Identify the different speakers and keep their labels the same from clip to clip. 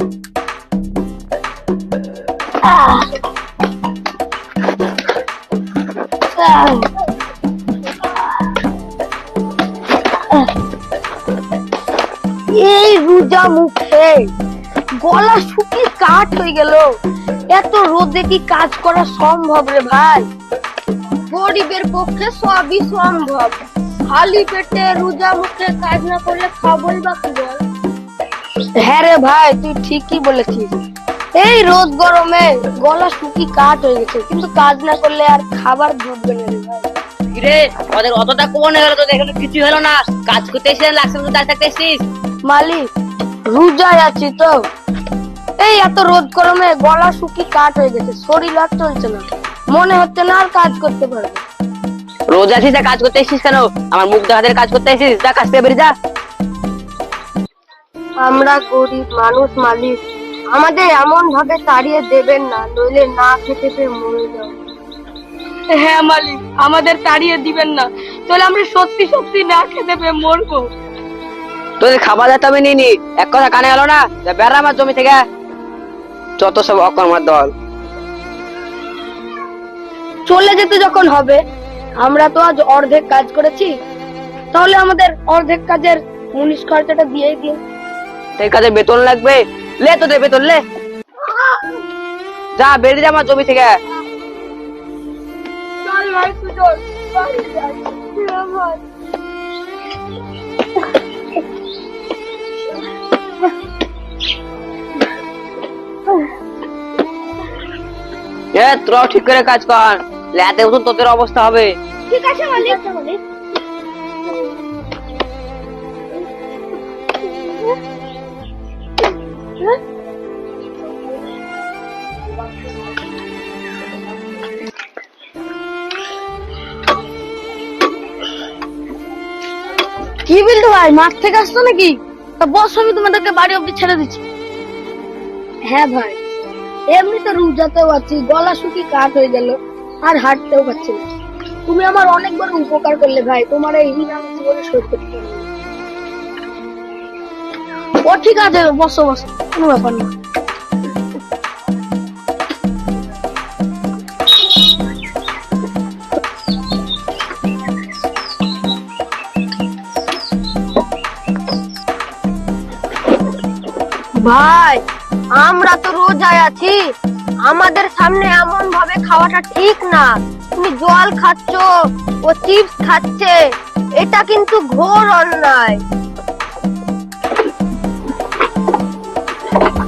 Speaker 1: এই রোজা মুখে গলা শুকিয়ে কাঠ হয়ে গেল। এত রোদে কি কাজ করা সম্ভব রে ভাই? গরিবের পক্ষে সবই সম্ভব। খালি পেটে রোজা মুখে কাজ না করলে খাবই বা কি বল? হ্যাঁ রে ভাই তুই ঠিকই বলেছিস। এই রোদ গরমে গলা শুকি কাঠ হয়ে গেছে কিন্তু কাজ না করলে আর খাবার জুটবে না রে
Speaker 2: ওদের অতটা তো এখানে কিছু হলো না। কাজ করতে এসে লাগছে তো দাঁড়িয়ে থাকতে এসেছিস?
Speaker 1: মালিক রোজায় আছি তো। এই এত রোদ গরমে গলা শুকি কাঠ হয়ে গেছে শরীর আর চলছে না। মনে হচ্ছে না আর কাজ করতে পারবে।
Speaker 2: রোজ আছিস কাজ করতে এসেছিস কেন? আমার মুখ দেখাতে কাজ করতে এসেছিস? যা কাজ বেরিয়ে যা।
Speaker 1: আমরা গরিব মানুষ মালিক। আমাদের এমন ভাবে তাড়িয়ে দেবেন না নইলে না খেতে পেয়ে মরে যাব। হ্যাঁ মালিক আমাদের তাড়িয়ে দিবেন না। তাহলে আমরা সত্যি সত্যি না খেতে পেয়ে মরবো।
Speaker 2: তোদের খাবার তো আমি নিয়ে নি এক কথা কানে গেল না যা বেড়া আমার জমি থেকে। যত সব অকর্মার দল।
Speaker 1: চলে যেতে যখন হবে আমরা তো আজ অর্ধেক কাজ করেছি। তাহলে আমাদের অর্ধেক কাজের মুনিশ খরচাটা দিয়েই দিন।
Speaker 2: সেই কাজে বেতন লাগবে? লে তোদের বেতন লে। যা বেরিয়ে যা আমার জমি থেকে। তোরাও ঠিক করে কাজ কর। লেতে উঠুন তোদের অবস্থা হবে।
Speaker 1: ঠিক আছে মালিক। মালিক। কি বলতো ভাই মাঠ থেকে আসতো নাকি? তা বস আমি তোমাদেরকে বাড়ি অব্দি ছেড়ে দিচ্ছি। হ্যাঁ ভাই এমনি তো রোজাতেও আছি গলা শুকি কাঠ হয়ে গেল আর হাঁটতেও পারছি না। তুমি আমার অনেক বড় উপকার করলে ভাই তোমার এই ঋণ আমি জীবনে শোধ করতে। ও ঠিক আছে, বসো বসো, কোনো ব্যাপার না। ভাই, আমরা তো রোজায় আছি। আমাদের সামনে এমন ভাবে খাওয়াটা ঠিক না। তুমি জল খাচ্ছ, ও চিপস খাচ্ছে। এটা কিন্তু ঘোর অন্যায়।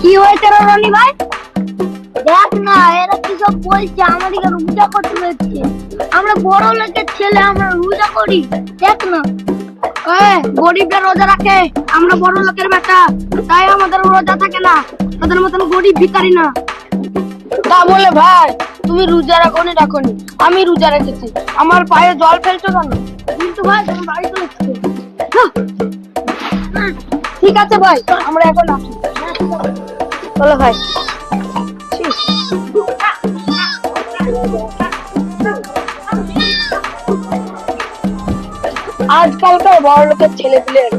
Speaker 1: কি হয়েছে রনি ভাই? দেখ না, এরা কি সব বলছে? আমাদেরকে রোজা করতে হচ্ছে। আমরা বড় লোকের ছেলে, আমরা রোজা করি। দেখ না। গরিবরা রোজা রাখে। আমরা বড় লোকের বেটা। তাই আমাদের রোজা থাকে না। তাদের মতন গরিব ভিখারি না। তা বলে ভাই, তুমি রোজা রাখোনি রাখোনি। আমি রোজা রেখেছি। আমার পায়ে জল ফেলছো কেন? কিন্তু ভাই তুমি বাড়ি চলে। ঠিক আছে ভাই, আমরা এখন আসি। চলো ভাই আজকালকার বড় লোকের ছেলে পেলের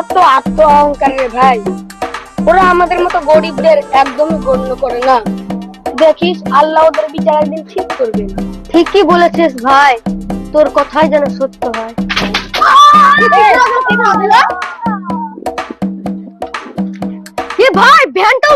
Speaker 1: এত আত্ম অহংকার রে ভাই। ওরা আমাদের মতো গরিবদের একদমই গণ্য করে না। দেখিস আল্লাহ ওদের বিচার একদিন ঠিক করবে। ঠিকই বলেছিস ভাই। তোর কথাই যেন সত্য হয়। ভাই ভ্যানটা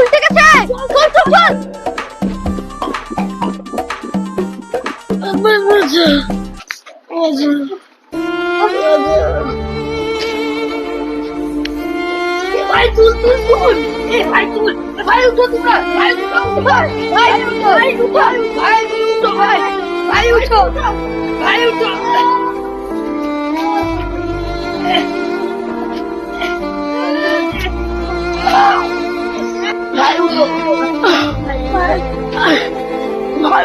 Speaker 1: ভাই তুল তুল তুল এ ভাই তুল ভাই উঠো তোমরা ভাই উঠো ভাই ভাই উঠো ভাই উঠো ভাই উঠো ভাই ভাই উঠো ভাই উঠো ভাই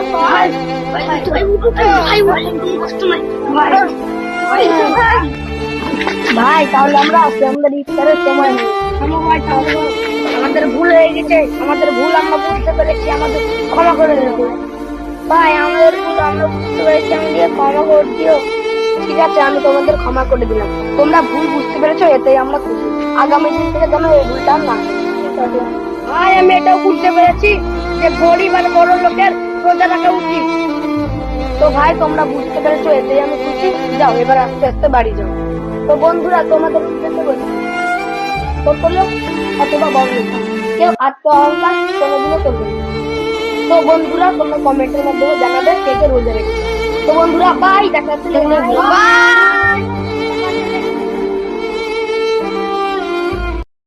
Speaker 1: ভাই তাহলে আমরা আসি আমাদের ইফতারের সময় নেই। আমাদের ভুল হয়ে গেছে, আমাদের ভুল আমরা বুঝতে পেরেছি, আমাদের ক্ষমা করে দেবো। ভাই আমাদের ভুল আমরা বুঝতে পেরেছি আমাদের ক্ষমা করে দিও। ঠিক আছে, আমি তোমাদের ক্ষমা করে দিলাম। তোমরা ভুল বুঝতে পেরেছ, এতেই আমরা খুশি। আগামী দিন থেকে যেন এই ভুলটা না। ভাই, আমি এটাও বুঝতে পেরেছি যে গরিব আর বড় লোকের রাখা উচিত তো ভাই তোমরা বুঝতে পেরেছ এতেই আমি খুশি। যাও এবার আস্তে আস্তে বাড়ি যাও। তো বন্ধুরা তোমাদের উদ্দেশ্যে বলি ছোট লোক অথবা কেউ আত্ম অহংকার কোনোদিনও করবে তো বন্ধুরা তোমরা কমেন্টের মাধ্যমে জানাবে কে কে রোজা রেখেছে। তো বন্ধুরা বাই দেখা হচ্ছে।
Speaker 3: বাই